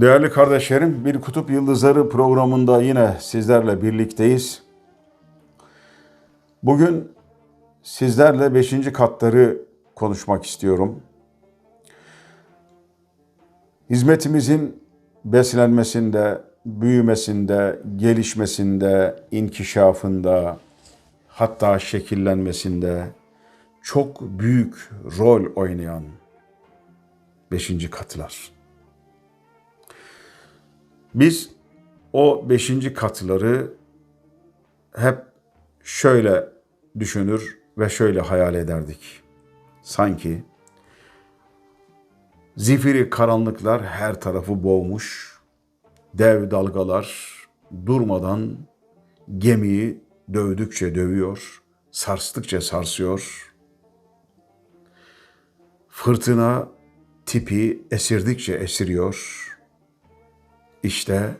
Değerli kardeşlerim, Bir Kutup Yıldızları programında yine sizlerle birlikteyiz. Bugün sizlerle 5. katları konuşmak istiyorum. Hizmetimizin beslenmesinde, büyümesinde, gelişmesinde, inkişafında, hatta şekillenmesinde çok büyük rol oynayan 5. katlar. Biz o beşinci katları hep şöyle düşünür ve şöyle hayal ederdik. Sanki zifiri karanlıklar her tarafı boğmuş, dev dalgalar durmadan gemiyi dövdükçe dövüyor, sarstıkça sarsıyor. Fırtına tipi esirdikçe esiriyor. İşte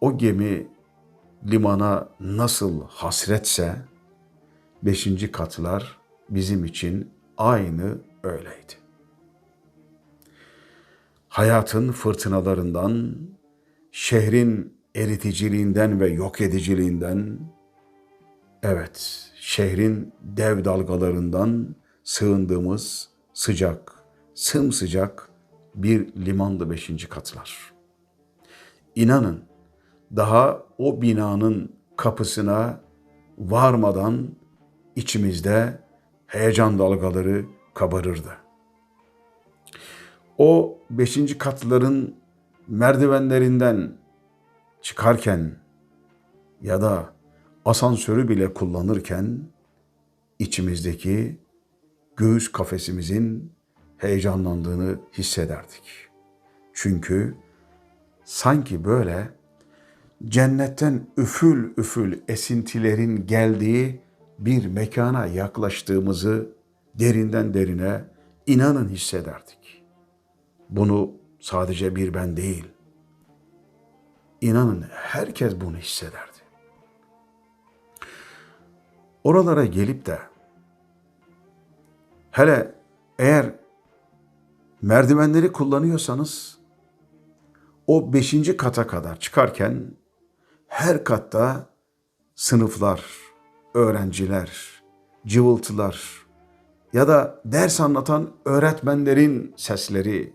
o gemi limana nasıl hasretse beşinci katlar bizim için aynı öyleydi. Hayatın fırtınalarından, şehrin eriticiliğinden ve yok ediciliğinden, evet şehrin dev dalgalarından sığındığımız sıcak, sımsıcak bir limandı beşinci katlar.'' İnanın daha o binanın kapısına varmadan içimizde heyecan dalgaları kabarırdı. O beşinci katların merdivenlerinden çıkarken ya da asansörü bile kullanırken içimizdeki göğüs kafesimizin heyecanlandığını hissederdik. Çünkü sanki böyle cennetten üfül üfül esintilerin geldiği bir mekana yaklaştığımızı derinden derine inanın hissederdik. Bunu sadece bir ben değil, inanın herkes bunu hissederdi. Oralara gelip de hele eğer merdivenleri kullanıyorsanız o beşinci kata kadar çıkarken her katta sınıflar, öğrenciler, cıvıltılar ya da ders anlatan öğretmenlerin sesleri.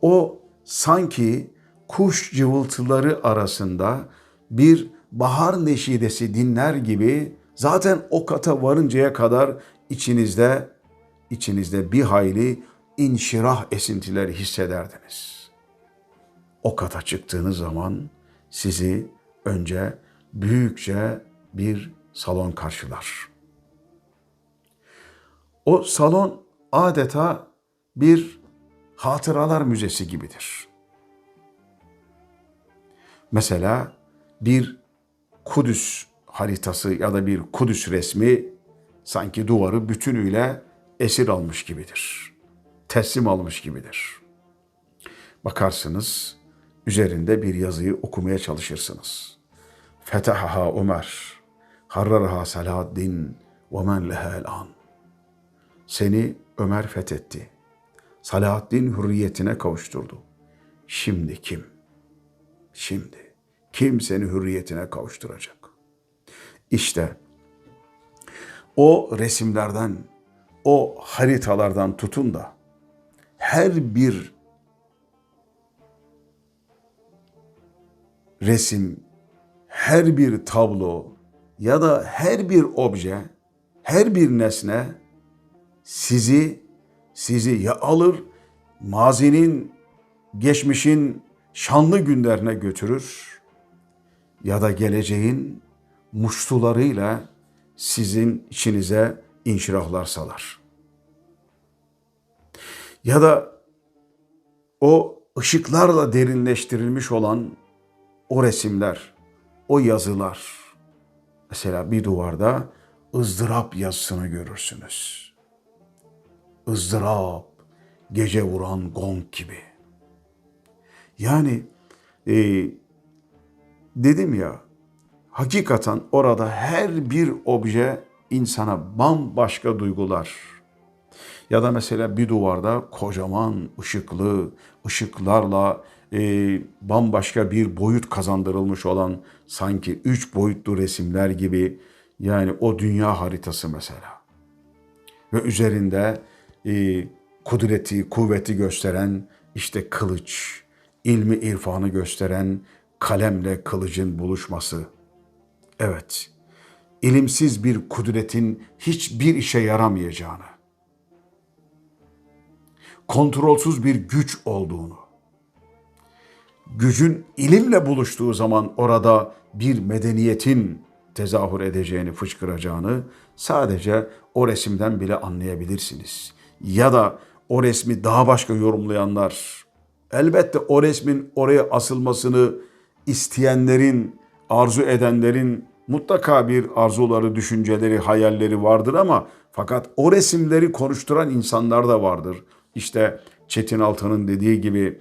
O sanki kuş cıvıltıları arasında bir bahar neşidesi dinler gibi zaten o kata varıncaya kadar içinizde içinizde bir hayli inşirah esintileri hissederdiniz. O kata çıktığınız zaman sizi önce büyükçe bir salon karşılar. O salon adeta bir hatıralar müzesi gibidir. Mesela bir Kudüs haritası ya da bir Kudüs resmi sanki duvarı bütünüyle esir almış gibidir. Teslim almış gibidir. Bakarsınız üzerinde bir yazıyı okumaya çalışırsınız. Fetahaha Ömer, harraraha Selahaddin ve men an. Seni Ömer fethetti. Salahaddin hürriyetine kavuşturdu. Şimdi kim? Şimdi kim seni hürriyetine kavuşturacak? İşte o resimlerden, o haritalardan tutun da her bir resim, her bir tablo ya da her bir obje, her bir nesne sizi sizi ya alır mazinin, geçmişin şanlı günlerine götürür ya da geleceğin muştularıyla sizin içinize inşirahlar salar. Ya da o ışıklarla derinleştirilmiş olan o resimler, o yazılar. Mesela bir duvarda ızdırap yazısını görürsünüz. ızdırap, gece vuran gong gibi. Yani e, dedim ya, hakikaten orada her bir obje insana bambaşka duygular, Ya da mesela bir duvarda kocaman ışıklı, ışıklarla e, bambaşka bir boyut kazandırılmış olan sanki üç boyutlu resimler gibi yani o dünya haritası mesela. Ve üzerinde e, kudreti, kuvveti gösteren işte kılıç, ilmi irfanı gösteren kalemle kılıcın buluşması. Evet, ilimsiz bir kudretin hiçbir işe yaramayacağını, kontrolsüz bir güç olduğunu, gücün ilimle buluştuğu zaman orada bir medeniyetin tezahür edeceğini, fışkıracağını sadece o resimden bile anlayabilirsiniz. Ya da o resmi daha başka yorumlayanlar elbette o resmin oraya asılmasını isteyenlerin, arzu edenlerin mutlaka bir arzuları, düşünceleri, hayalleri vardır ama fakat o resimleri konuşturan insanlar da vardır. İşte Çetin Altan'ın dediği gibi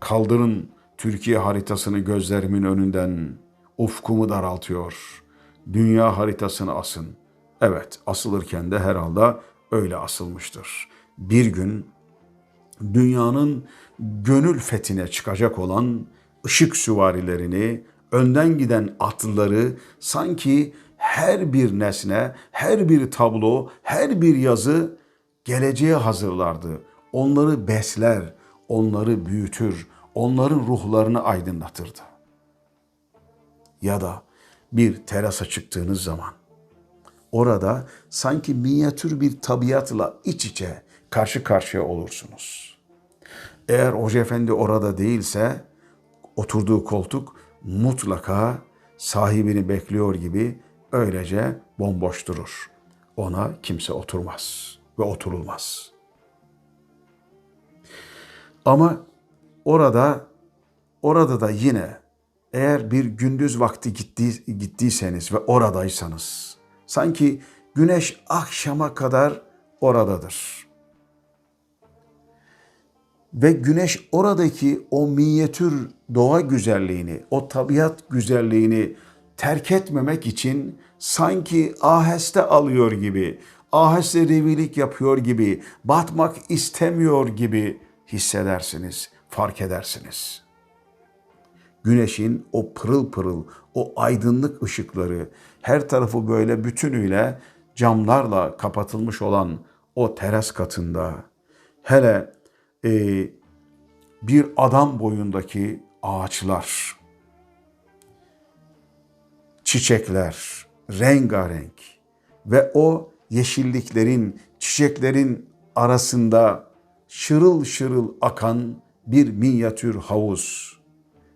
kaldırın Türkiye haritasını gözlerimin önünden ufkumu daraltıyor. Dünya haritasını asın. Evet asılırken de herhalde öyle asılmıştır. Bir gün dünyanın gönül fethine çıkacak olan ışık süvarilerini, önden giden atlıları sanki her bir nesne, her bir tablo, her bir yazı geleceğe hazırlardı. Onları besler, onları büyütür, onların ruhlarını aydınlatırdı. Ya da bir terasa çıktığınız zaman orada sanki minyatür bir tabiatla iç içe karşı karşıya olursunuz. Eğer Hoca Efendi orada değilse oturduğu koltuk mutlaka sahibini bekliyor gibi öylece bomboş durur. Ona kimse oturmaz ve oturulmaz. Ama orada orada da yine eğer bir gündüz vakti gitti, gittiyseniz ve oradaysanız sanki güneş akşama kadar oradadır. Ve güneş oradaki o minyatür doğa güzelliğini, o tabiat güzelliğini terk etmemek için sanki aheste alıyor gibi, aheste revilik yapıyor gibi, batmak istemiyor gibi hissedersiniz, fark edersiniz. Güneşin o pırıl pırıl, o aydınlık ışıkları, her tarafı böyle bütünüyle camlarla kapatılmış olan o teras katında, hele e, bir adam boyundaki ağaçlar, çiçekler, rengarenk ve o yeşilliklerin, çiçeklerin arasında şırıl şırıl akan bir minyatür havuz.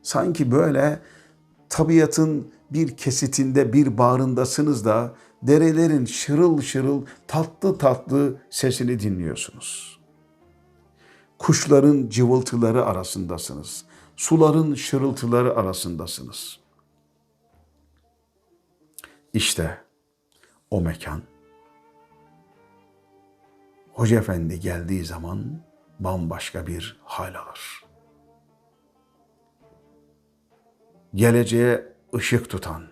Sanki böyle tabiatın bir kesitinde, bir bağrındasınız da derelerin şırıl şırıl tatlı tatlı sesini dinliyorsunuz. Kuşların cıvıltıları arasındasınız. Suların şırıltıları arasındasınız. İşte o mekan. Hoca Efendi geldiği zaman bambaşka bir hal alır. Geleceğe ışık tutan,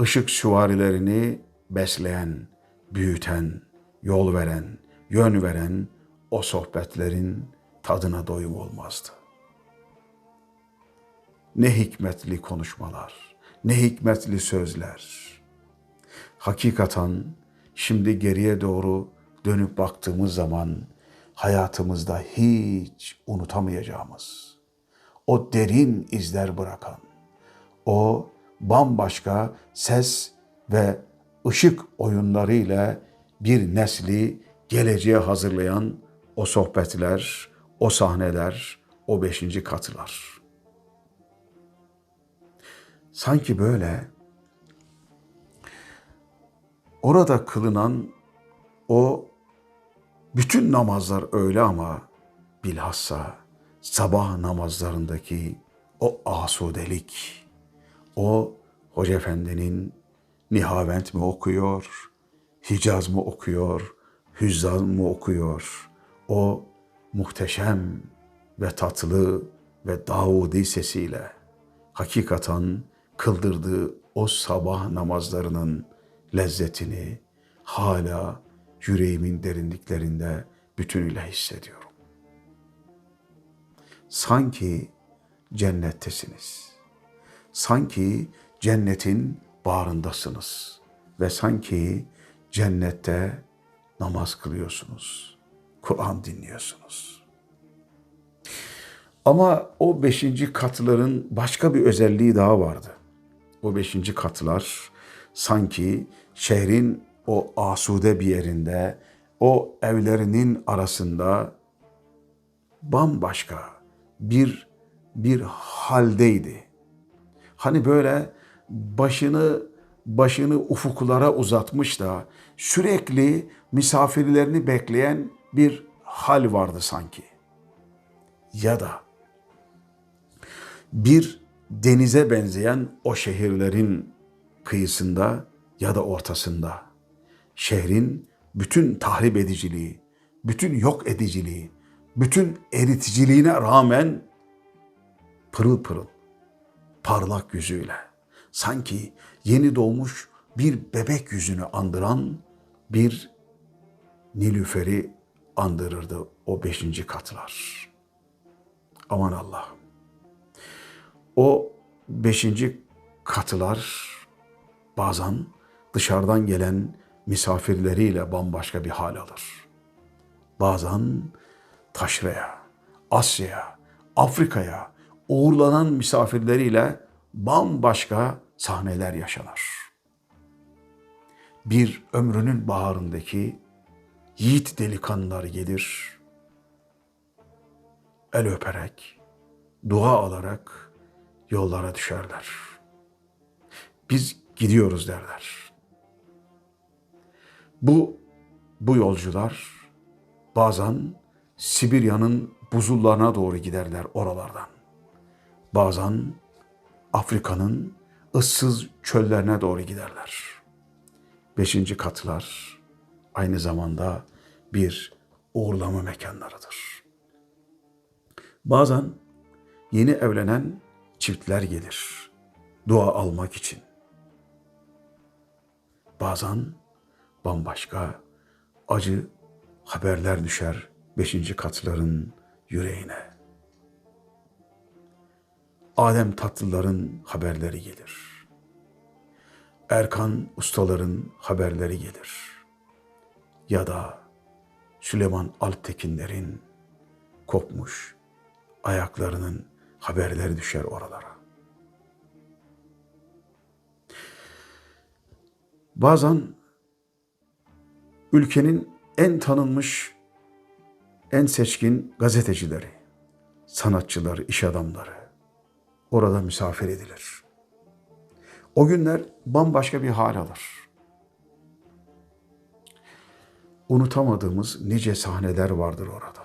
ışık süvarilerini besleyen, büyüten, yol veren, yön veren o sohbetlerin tadına doyum olmazdı. Ne hikmetli konuşmalar, ne hikmetli sözler. Hakikaten şimdi geriye doğru dönüp baktığımız zaman hayatımızda hiç unutamayacağımız, o derin izler bırakan, o bambaşka ses ve ışık oyunlarıyla bir nesli geleceğe hazırlayan o sohbetler, o sahneler, o beşinci katılar. Sanki böyle orada kılınan o bütün namazlar öyle ama bilhassa sabah namazlarındaki o asudelik, o Hoca Efendi'nin Nihavent mi okuyor, Hicaz mı okuyor, Hüzzaz mı okuyor, o muhteşem ve tatlı ve Davudi sesiyle hakikaten kıldırdığı o sabah namazlarının lezzetini hala yüreğimin derinliklerinde bütünüyle hissediyorum. Sanki cennettesiniz. Sanki cennetin bağrındasınız ve sanki cennette namaz kılıyorsunuz. Kur'an dinliyorsunuz. Ama o beşinci katların başka bir özelliği daha vardı. O beşinci katlar sanki şehrin o asude bir yerinde, o evlerinin arasında bambaşka bir bir haldeydi. Hani böyle başını başını ufuklara uzatmış da sürekli misafirlerini bekleyen bir hal vardı sanki. Ya da bir denize benzeyen o şehirlerin kıyısında ya da ortasında şehrin bütün tahrip ediciliği, bütün yok ediciliği, bütün eriticiliğine rağmen pırıl pırıl, parlak yüzüyle, sanki yeni doğmuş bir bebek yüzünü andıran bir Nilüfer'i andırırdı o beşinci katlar. Aman Allah'ım. O beşinci katılar bazen dışarıdan gelen misafirleriyle bambaşka bir hal alır. Bazen taşraya, Asya'ya, Afrika'ya uğurlanan misafirleriyle bambaşka sahneler yaşanır. Bir ömrünün baharındaki yiğit delikanlılar gelir, el öperek, dua alarak yollara düşerler. Biz gidiyoruz derler. Bu bu yolcular bazen Sibirya'nın buzullarına doğru giderler oralardan. Bazen Afrika'nın ıssız çöllerine doğru giderler. Beşinci katlar aynı zamanda bir uğurlama mekanlarıdır. Bazen yeni evlenen çiftler gelir dua almak için. Bazen bambaşka acı haberler düşer beşinci katların yüreğine. Adem tatlıların haberleri gelir. Erkan ustaların haberleri gelir. Ya da Süleyman Altekinlerin kopmuş ayaklarının haberleri düşer oralara. Bazen ülkenin en tanınmış, en seçkin gazetecileri, sanatçıları, iş adamları orada misafir edilir. O günler bambaşka bir hal alır. Unutamadığımız nice sahneler vardır orada.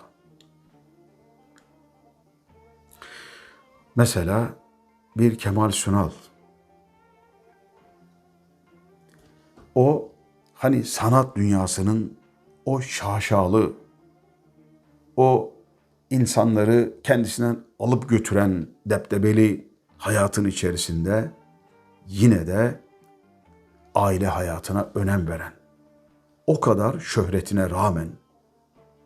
Mesela bir Kemal Sunal. O hani sanat dünyasının o şaşalı, o insanları kendisinden alıp götüren deptebeli hayatın içerisinde yine de aile hayatına önem veren, o kadar şöhretine rağmen,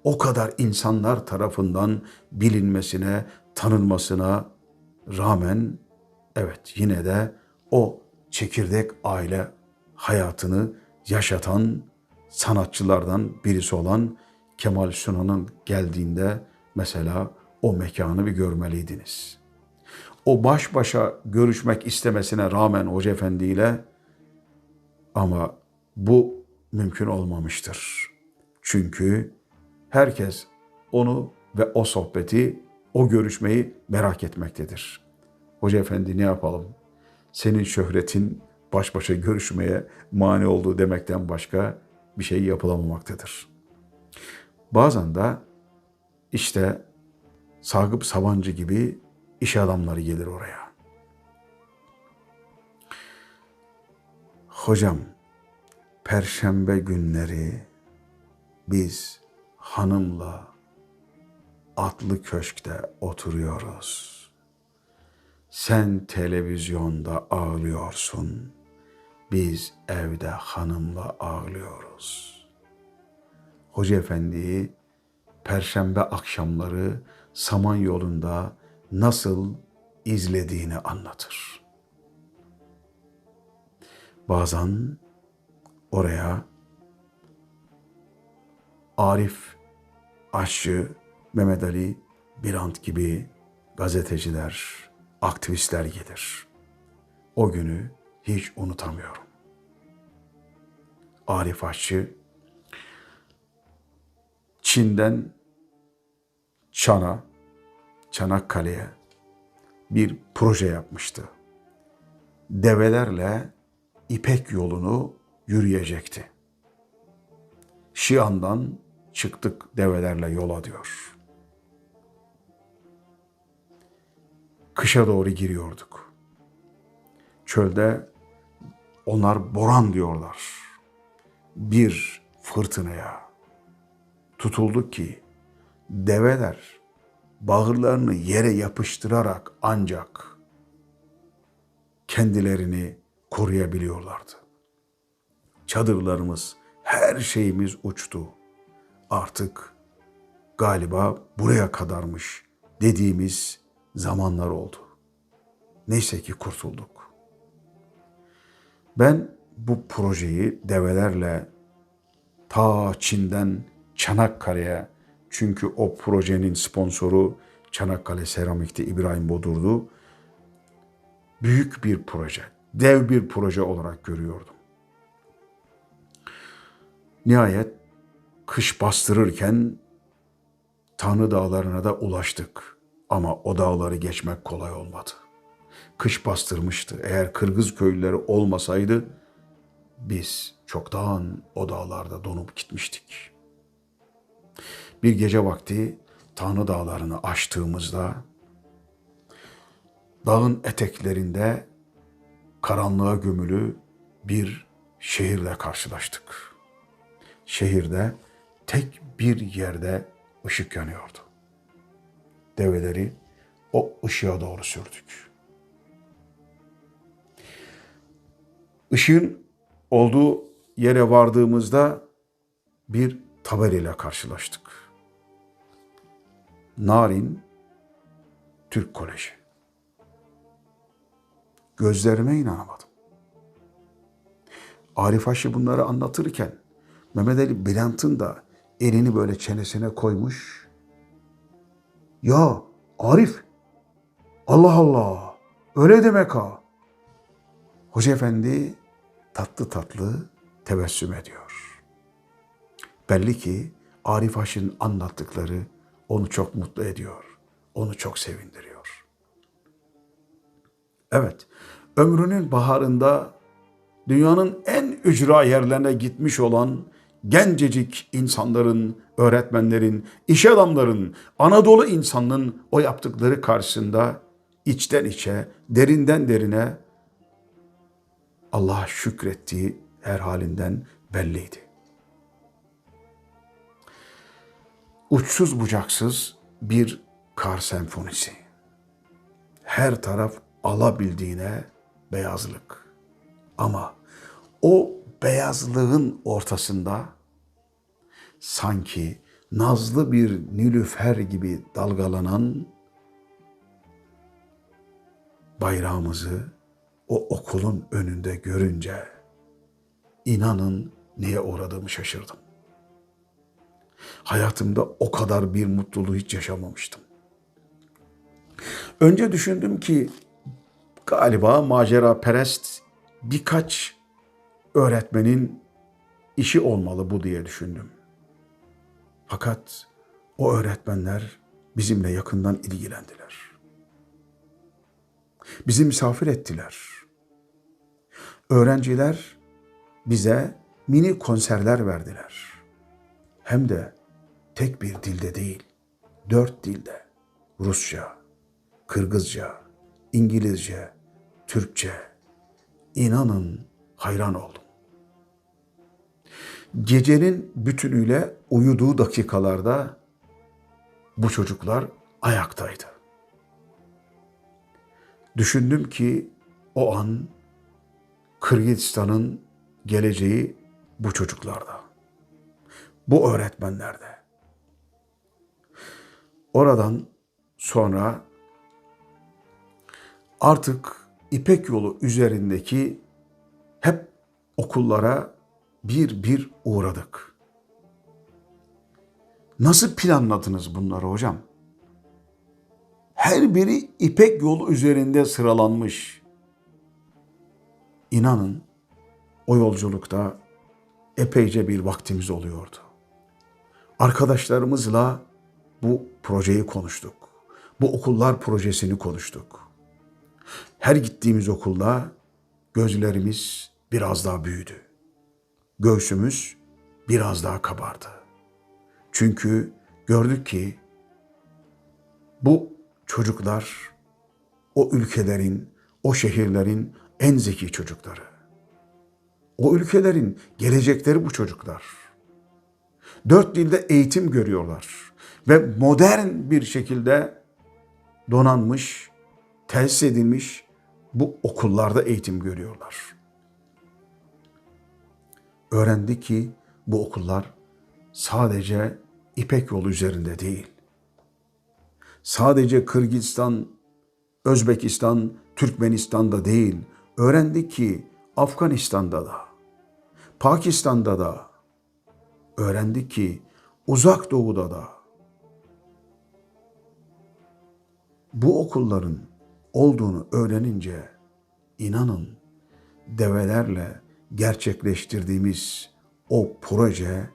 o kadar insanlar tarafından bilinmesine, tanınmasına rağmen evet yine de o çekirdek aile hayatını yaşatan sanatçılardan birisi olan Kemal Sunal'ın geldiğinde mesela o mekanı bir görmeliydiniz. O baş başa görüşmek istemesine rağmen Hoca Efendi ile ama bu mümkün olmamıştır. Çünkü herkes onu ve o sohbeti, o görüşmeyi merak etmektedir. Hoca Efendi ne yapalım? Senin şöhretin baş başa görüşmeye mani olduğu demekten başka bir şey yapılamamaktadır. Bazen de işte Sagıp Sabancı gibi iş adamları gelir oraya. Hocam, perşembe günleri biz hanımla atlı köşkte oturuyoruz. Sen televizyonda ağlıyorsun. Biz evde hanımla ağlıyoruz. Hoca Efendi'yi perşembe akşamları Samanyolu'nda nasıl izlediğini anlatır. Bazen oraya Arif Aşçı, Mehmet Ali Birant gibi gazeteciler, aktivistler gelir. O günü hiç unutamıyorum. Arif Aşçı Çin'den Çan'a, Çanakkale'ye bir proje yapmıştı. Develerle İpek yolunu yürüyecekti. Şian'dan çıktık develerle yola diyor. Kışa doğru giriyorduk. Çölde onlar boran diyorlar. Bir fırtınaya tutulduk ki develer bağırlarını yere yapıştırarak ancak kendilerini koruyabiliyorlardı. Çadırlarımız, her şeyimiz uçtu. Artık galiba buraya kadarmış dediğimiz zamanlar oldu. Neyse ki kurtulduk. Ben bu projeyi develerle ta Çin'den Çanakkale'ye çünkü o projenin sponsoru Çanakkale Seramik'te İbrahim Bodur'du. Büyük bir proje, dev bir proje olarak görüyordum. Nihayet kış bastırırken Tanrı dağlarına da ulaştık. Ama o dağları geçmek kolay olmadı. Kış bastırmıştı. Eğer Kırgız köylüleri olmasaydı biz çoktan o dağlarda donup gitmiştik. Bir gece vakti Tanrı dağlarını aştığımızda dağın eteklerinde karanlığa gömülü bir şehirle karşılaştık. Şehirde tek bir yerde ışık yanıyordu. Develeri o ışığa doğru sürdük. Işığın olduğu yere vardığımızda bir tabelayla karşılaştık. Narin Türk Koleji. Gözlerime inanamadım. Arif Haşi bunları anlatırken Mehmet Ali Bülent'in da elini böyle çenesine koymuş. Ya Arif, Allah Allah, öyle demek ha. Hoca Efendi tatlı tatlı tebessüm ediyor. Belli ki Arif Haş'ın anlattıkları onu çok mutlu ediyor. Onu çok sevindiriyor. Evet, ömrünün baharında dünyanın en ücra yerlerine gitmiş olan gencecik insanların, öğretmenlerin, iş adamların, Anadolu insanının o yaptıkları karşısında içten içe, derinden derine Allah'a şükrettiği her halinden belliydi. Uçsuz bucaksız bir kar senfonisi. Her taraf alabildiğine beyazlık. Ama o beyazlığın ortasında sanki nazlı bir nilüfer gibi dalgalanan bayrağımızı o okulun önünde görünce inanın neye uğradığımı şaşırdım. Hayatımda o kadar bir mutluluğu hiç yaşamamıştım. Önce düşündüm ki galiba macera perest birkaç öğretmenin işi olmalı bu diye düşündüm. Fakat o öğretmenler bizimle yakından ilgilendiler. Bizi misafir ettiler. Öğrenciler bize mini konserler verdiler. Hem de tek bir dilde değil, dört dilde. Rusça, Kırgızca, İngilizce, Türkçe. İnanın hayran oldum. Gecenin bütünüyle uyuduğu dakikalarda bu çocuklar ayaktaydı. Düşündüm ki o an Kırgızistan'ın geleceği bu çocuklarda. bu öğretmenlerde. Oradan sonra artık İpek yolu üzerindeki hep okullara bir bir uğradık. Nasıl planladınız bunları hocam? Her biri İpek yolu üzerinde sıralanmış. İnanın o yolculukta epeyce bir vaktimiz oluyordu. Arkadaşlarımızla bu projeyi konuştuk. Bu okullar projesini konuştuk. Her gittiğimiz okulda gözlerimiz biraz daha büyüdü. Göğsümüz biraz daha kabardı. Çünkü gördük ki bu çocuklar o ülkelerin, o şehirlerin en zeki çocukları. O ülkelerin gelecekleri bu çocuklar. Dört dilde eğitim görüyorlar ve modern bir şekilde donanmış, tesis edilmiş bu okullarda eğitim görüyorlar. Öğrendik ki bu okullar sadece İpek yolu üzerinde değil. Sadece Kırgızistan, Özbekistan, Türkmenistan'da değil. Öğrendik ki Afganistan'da da, Pakistan'da da, öğrendik ki Uzak Doğu'da da bu okulların olduğunu öğrenince inanın develerle gerçekleştirdiğimiz o proje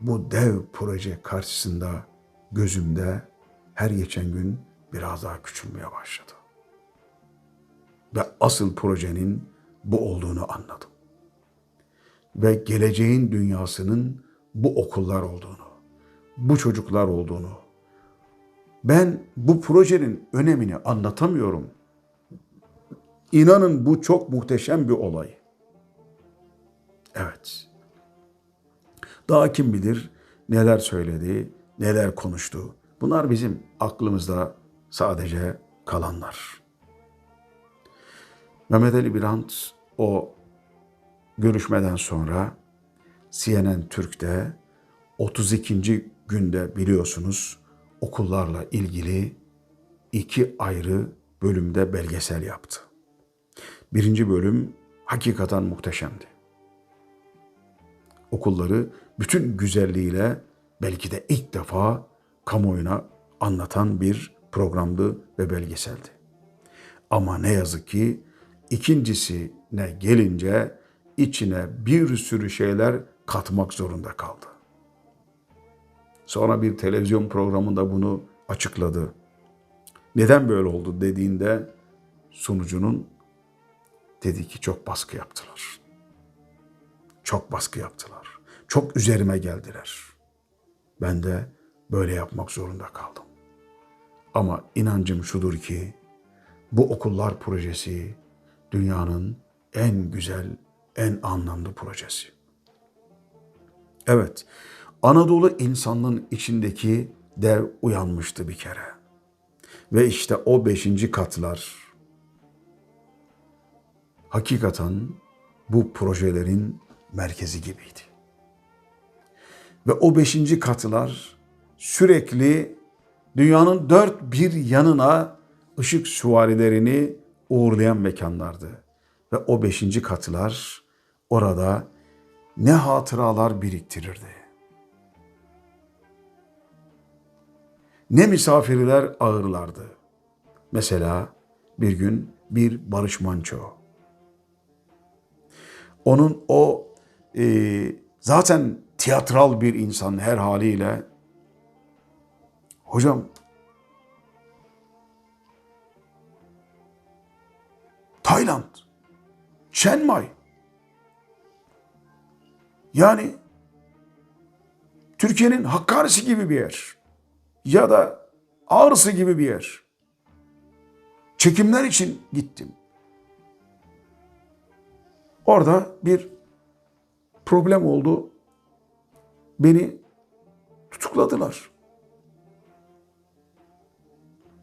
bu dev proje karşısında gözümde her geçen gün biraz daha küçülmeye başladı. Ve asıl projenin bu olduğunu anladım. Ve geleceğin dünyasının bu okullar olduğunu, bu çocuklar olduğunu, ben bu projenin önemini anlatamıyorum. İnanın bu çok muhteşem bir olay. Evet. Daha kim bilir neler söyledi, neler konuştu. Bunlar bizim aklımızda sadece kalanlar. Mehmet Ali Birant o görüşmeden sonra CNN Türk'te 32. günde biliyorsunuz okullarla ilgili iki ayrı bölümde belgesel yaptı. Birinci bölüm hakikaten muhteşemdi. Okulları bütün güzelliğiyle belki de ilk defa kamuoyuna anlatan bir programdı ve belgeseldi. Ama ne yazık ki ikincisine gelince içine bir sürü şeyler katmak zorunda kaldı. Sonra bir televizyon programında bunu açıkladı. Neden böyle oldu dediğinde sunucunun dedi ki çok baskı yaptılar. Çok baskı yaptılar. Çok üzerime geldiler. Ben de böyle yapmak zorunda kaldım. Ama inancım şudur ki bu okullar projesi dünyanın en güzel, en anlamlı projesi. Evet, Anadolu insanlığın içindeki dev uyanmıştı bir kere. Ve işte o beşinci katlar hakikaten bu projelerin merkezi gibiydi. Ve o beşinci katılar sürekli dünyanın dört bir yanına ışık süvarilerini uğurlayan mekanlardı. Ve o beşinci katılar orada ne hatıralar biriktirirdi. Ne misafirler ağırlardı. Mesela bir gün bir Barış Manço. Onun o e, zaten tiyatral bir insan her haliyle. Hocam Chiang. Yani Türkiye'nin Hakkari'si gibi bir yer. Ya da Ağrısı gibi bir yer. Çekimler için gittim. Orada bir problem oldu. Beni tutukladılar.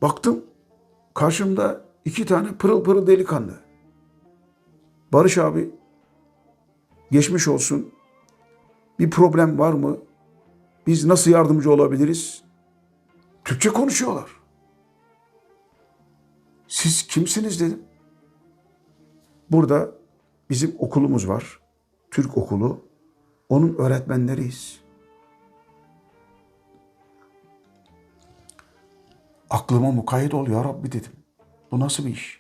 Baktım karşımda iki tane pırıl pırıl delikanlı. Barış abi geçmiş olsun. Bir problem var mı? Biz nasıl yardımcı olabiliriz? Türkçe konuşuyorlar. Siz kimsiniz dedim. Burada bizim okulumuz var. Türk okulu. Onun öğretmenleriyiz. Aklıma mukayyet ol ya Rabbi dedim. Bu nasıl bir iş?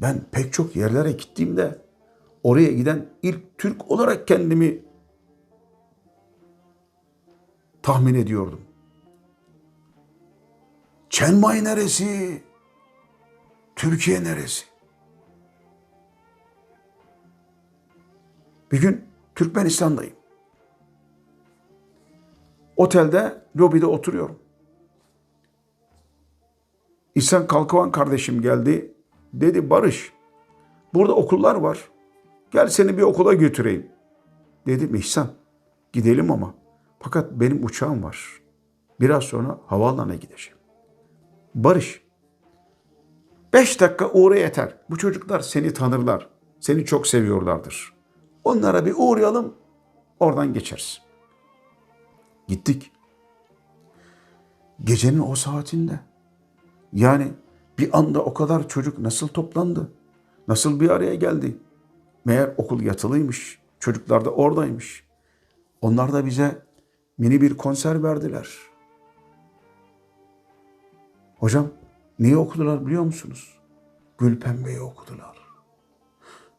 Ben pek çok yerlere gittiğimde oraya giden ilk Türk olarak kendimi tahmin ediyordum. Çenmay neresi? Türkiye neresi? Bir gün Türkmenistan'dayım. Otelde lobide oturuyorum. İhsan Kalkıvan kardeşim geldi. Dedi Barış burada okullar var. Gel seni bir okula götüreyim. Dedim İhsan gidelim ama. Fakat benim uçağım var. Biraz sonra havaalanına gideceğim. Barış beş dakika uğra yeter. Bu çocuklar seni tanırlar. Seni çok seviyorlardır. Onlara bir uğrayalım. Oradan geçeriz. Gittik. Gecenin o saatinde. Yani bir anda o kadar çocuk nasıl toplandı? Nasıl bir araya geldi? Meğer okul yatılıymış. Çocuklar da oradaymış. Onlar da bize mini bir konser verdiler. Hocam neyi okudular biliyor musunuz? Gülpembe'yi okudular.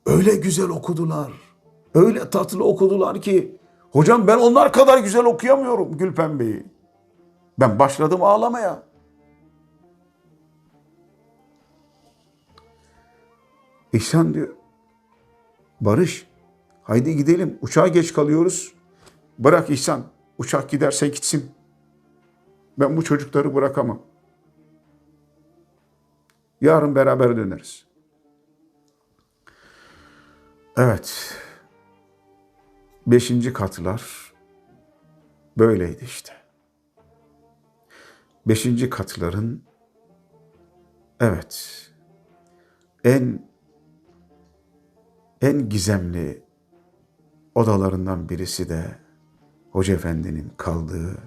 Öyle güzel okudular. Öyle tatlı okudular ki hocam ben onlar kadar güzel okuyamıyorum Gülpembe'yi. Ben başladım ağlamaya. İhsan diyor. Barış haydi gidelim uçağa geç kalıyoruz. Bırak İhsan uçak giderse gitsin. Ben bu çocukları bırakamam. Yarın beraber döneriz. Evet. Beşinci katlar böyleydi işte. Beşinci katların evet en en gizemli odalarından birisi de Hoca Efendi'nin kaldığı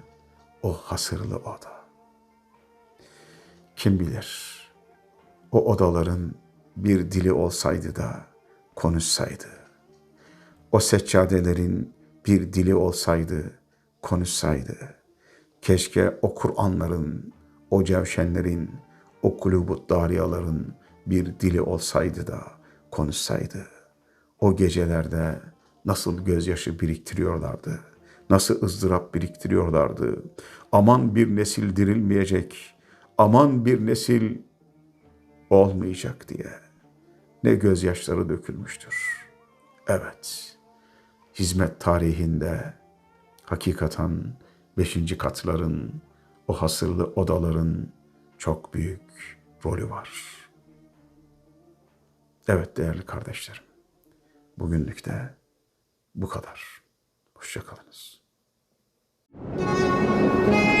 o hasırlı oda. Kim bilir o odaların bir dili olsaydı da konuşsaydı. O seccadelerin bir dili olsaydı konuşsaydı. Keşke o Kur'anların, o cevşenlerin, o kulubut dariyaların bir dili olsaydı da konuşsaydı o gecelerde nasıl gözyaşı biriktiriyorlardı. Nasıl ızdırap biriktiriyorlardı. Aman bir nesil dirilmeyecek. Aman bir nesil olmayacak diye. Ne gözyaşları dökülmüştür. Evet. Hizmet tarihinde hakikaten beşinci katların, o hasırlı odaların çok büyük rolü var. Evet değerli kardeşlerim. Bugünlük de bu kadar. Hoşçakalınız. Müzik